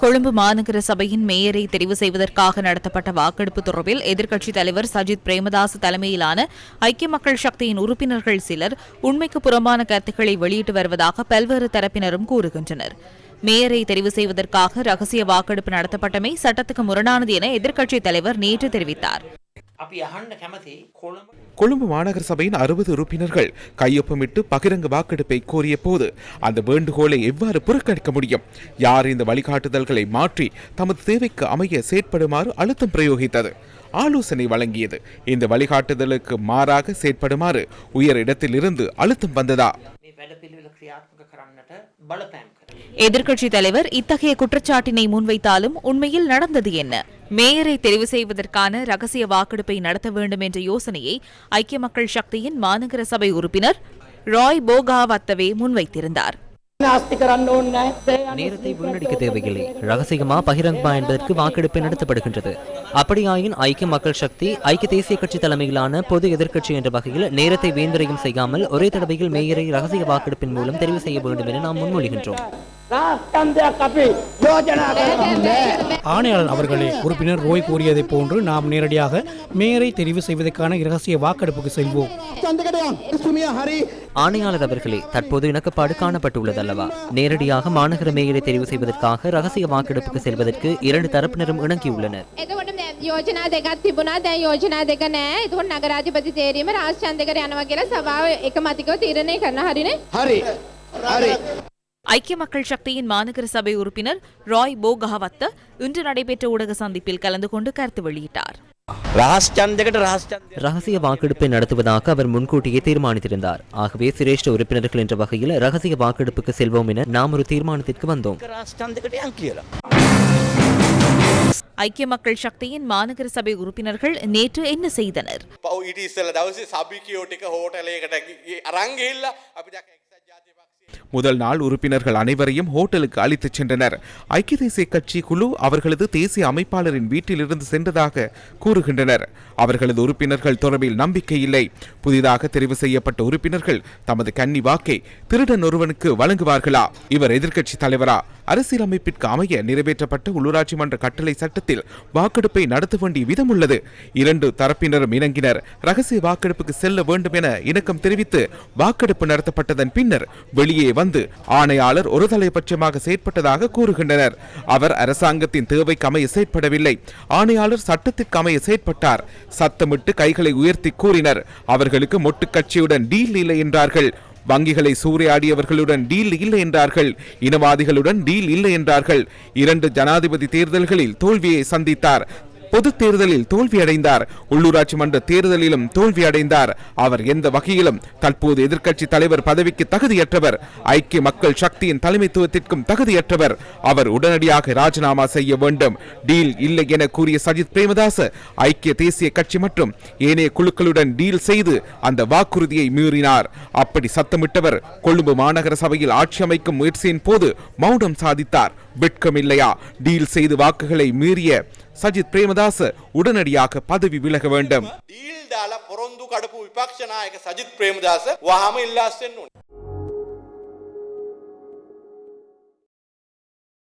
கொழும்பு மாநகர சபையின் மேயரை தெரிவு செய்வதற்காக நடத்தப்பட்ட வாக்கெடுப்பு தொடர்பில் எதிர்க்கட்சித் தலைவர் சஜித் பிரேமதாஸ் தலைமையிலான ஐக்கிய மக்கள் சக்தியின் உறுப்பினர்கள் சிலர் உண்மைக்கு புறம்பான கருத்துக்களை வெளியிட்டு வருவதாக பல்வேறு தரப்பினரும் கூறுகின்றனர். மேயரை தெரிவு செய்வதற்காக ரகசிய வாக்கெடுப்பு நடத்தப்பட்டமை சட்டத்துக்கு முரணானது என எதிர்க்கட்சித் தலைவர் நேற்று தெரிவித்தார். අපි අහන්න කැමති කොළඹ கொழும்பு மாநகர சபையின் அறுபது உறுப்பினர்கள் கையொப்பமிட்டு பகிரங்க வாக்கெடுப்பை கோரிய போது அந்த வேண்டுகோளை எவ்வாறு புறக்கணிக்க முடியும் யார் இந்த வழிகாட்டுதல்களை மாற்றி தமது தேவைக்கு அமைய செயற்படுமாறு அழுத்தம் பிரயோகித்தது ஆலோசனை வழங்கியது இந்த வழிகாட்டுதலுக்கு மாறாக செயற்படுமாறு உயர் இடத்திலிருந்து அழுத்தம் வந்ததா මේ වැඩපිළිවෙල ක්‍රියාත්මක කරන්නට බලපෑම් කර. எதிர்க்கட்சித் தலைவர் இத்தகைய குற்றச்சாட்டினை முன்வைத்தாலும் உண்மையில் நடந்தது என்ன மேயரை தெரிவு செய்வதற்கான ரகசிய வாக்கெடுப்பை நடத்த வேண்டும் என்ற யோசனையை ஐக்கிய மக்கள் சக்தியின் மாநகர சபை உறுப்பினர் ராய் போகாவத்தவே முன்வைத்திருந்தார். நேரத்தை வீணடிக்க தேவையில்லை. ரகசியமா பகிரங்கமா என்பதற்கு வாக்கெடுப்பு நடத்தப்படுகின்றது. அப்படியாயின் ஐக்கிய மக்கள் சக்தி ஐக்கிய தேசிய கட்சி தலைமையிலான பொது எதிர்க்கட்சி என்ற வகையில் நேரத்தை வீண்வரையும் செய்யாமல் ஒரே தடவையில் மேயரை ரகசிய வாக்கெடுப்பின் மூலம் தெரிவு செய்ய வேண்டும் என நாம் முன்மொழிகின்றோம். ஆணையாளர் அவர்களே உறுப்பினர் ரோய் கூறியதைப் போன்று நாம் நேரடியாக மேயரை தெரிவு செய்வதற்கான இரகசிய வாக்கெடுப்புக்கு செல்வோம் ஆணையாளர் அவர்களே தற்போது இணக்கப்பாடு காணப்பட்டுள்ளது அல்லவா நேரடியாக மாநகர மேயரை தெரிவு செய்வதற்காக ரகசிய வாக்கெடுப்புக்கு செல்வதற்கு இரண்டு தரப்பினரும் இணங்கியுள்ளனர் එතකොට මේ යෝජනා දෙකක් තිබුණා දැන් යෝජනා දෙක නෑ එතකොට නගරාධිපති තේරීම රාජ්‍යන්තකට යනවා කියලා සභාව එකමතිකව තීරණය කරන හරිනේ ஐக்கிய மக்கள் சக்தியின் மாநகர சபை உறுப்பினர் ராய் போகஹவத்த இன்று நடைபெற்ற ஊடக சந்திப்பில் கலந்து கொண்டு கருத்து வெளியிட்டார். ரகசிய வாக்கெடுப்பை நடத்துவதாக அவர் முன்கூட்டியே தீர்மானித்திருந்தார். ஆகவே சிரேஷ்ட உறுப்பினர்கள் என்ற வகையில் ரகசிய வாக்கெடுப்புக்கு செல்வோம் என நாம் ஒரு தீர்மானத்திற்கு வந்தோம். ஐக்கிய மக்கள் சக்தியின் மாநகர சபை உறுப்பினர்கள் நேற்று என்ன செய்தனர்? முதல் நாள் உறுப்பினர்கள் அனைவரையும் ஹோட்டலுக்கு அழைத்துச் சென்றனர். ஐக்கிய தேசிய கட்சி குழு அவர்களது தேசிய அமைப்பாளரின் வீட்டிலிருந்து சென்றதாக கூறுகின்றனர். அவர்களது உறுப்பினர்கள் தொடர்பில் நம்பிக்கை இல்லை. புதிதாக தெரிவு செய்யப்பட்ட உறுப்பினர்கள் தமது கன்னி வாக்கை திருடன் ஒருவனுக்கு வழங்குவார்களா? இவர் எதிர்க்கட்சி தலைவரா? அரசியலமைப்பிற்கு அமைய நிறைவேற்றப்பட்ட உள்ளூராட்சி மன்ற கட்டளை சட்டத்தில் வாக்கெடுப்பை நடத்த வேண்டிய விதம் உள்ளது இரண்டு தரப்பினரும் இணங்கினர். ரகசிய வாக்கெடுப்புக்கு செல்ல வேண்டும் என இணக்கம் தெரிவித்து வாக்கெடுப்பு நடத்தப்பட்டதன் பின்னர் வெளியே வந்து ஆணையாளர் ஒரு தலைபட்சமாக செயற்பட்டதாக கூறுகின்றனர். அவர் அரசாங்கத்தின் தேவைக்கு அமைய செயற்படவில்லை. ஆணையாளர் சட்டத்திற்கு அமைய செயற்பட்டார். சத்தமிட்டு கைகளை உயர்த்தி கூறினர். அவர்களுக்கு மொட்டு கட்சியுடன் டீல் இல்லை என்றார்கள். வங்கிகளை சூறையாடியவர்களுடன் டீல் இல்லை என்றார்கள். இனவாதிகளுடன் டீல் இல்லை என்றார்கள். இரண்டு ஜனாதிபதி தேர்தல்களில் தோல்வியை சந்தித்தார். பொது தேர்தலில் தோல்வியடைந்தார். உள்ளூராட்சி மன்ற தேர்தலிலும் தோல்வியடைந்தார். அவர் எந்த வகையிலும் தற்போது எதிர்க்கட்சி தலைவர் பதவிக்கு தகுதியற்றவர். ஐக்கிய மக்கள் சக்தியின் தலைமைத்துவத்திற்கும் தகுதியற்றவர். அவர் உடனடியாக ராஜினாமா செய்ய வேண்டும். டீல் இல்லை என கூறிய சஜித் பிரேமதாச ஐக்கிய தேசிய கட்சி மற்றும் ஏனைய குழுக்களுடன் டீல் செய்து அந்த வாக்குறுதியை மீறினார். அப்படி சத்தமிட்டவர் கொழும்பு மாநகர சபையில் ஆட்சி அமைக்கும் முயற்சியின் போது மௌனம் சாதித்தார். வெட்கமில்லையா? டீல் செய்து வாக்குகளை மீறிய சஜித் பிரேமதாச உடனடியாக பதவி விலக வேண்டும் ඩීල් දාලා පොරොන්දු කඩපු විපක්ෂනායක සජිත් ප්‍රේමදාස වහම ඉල්ලාස්සෙන් ඕන.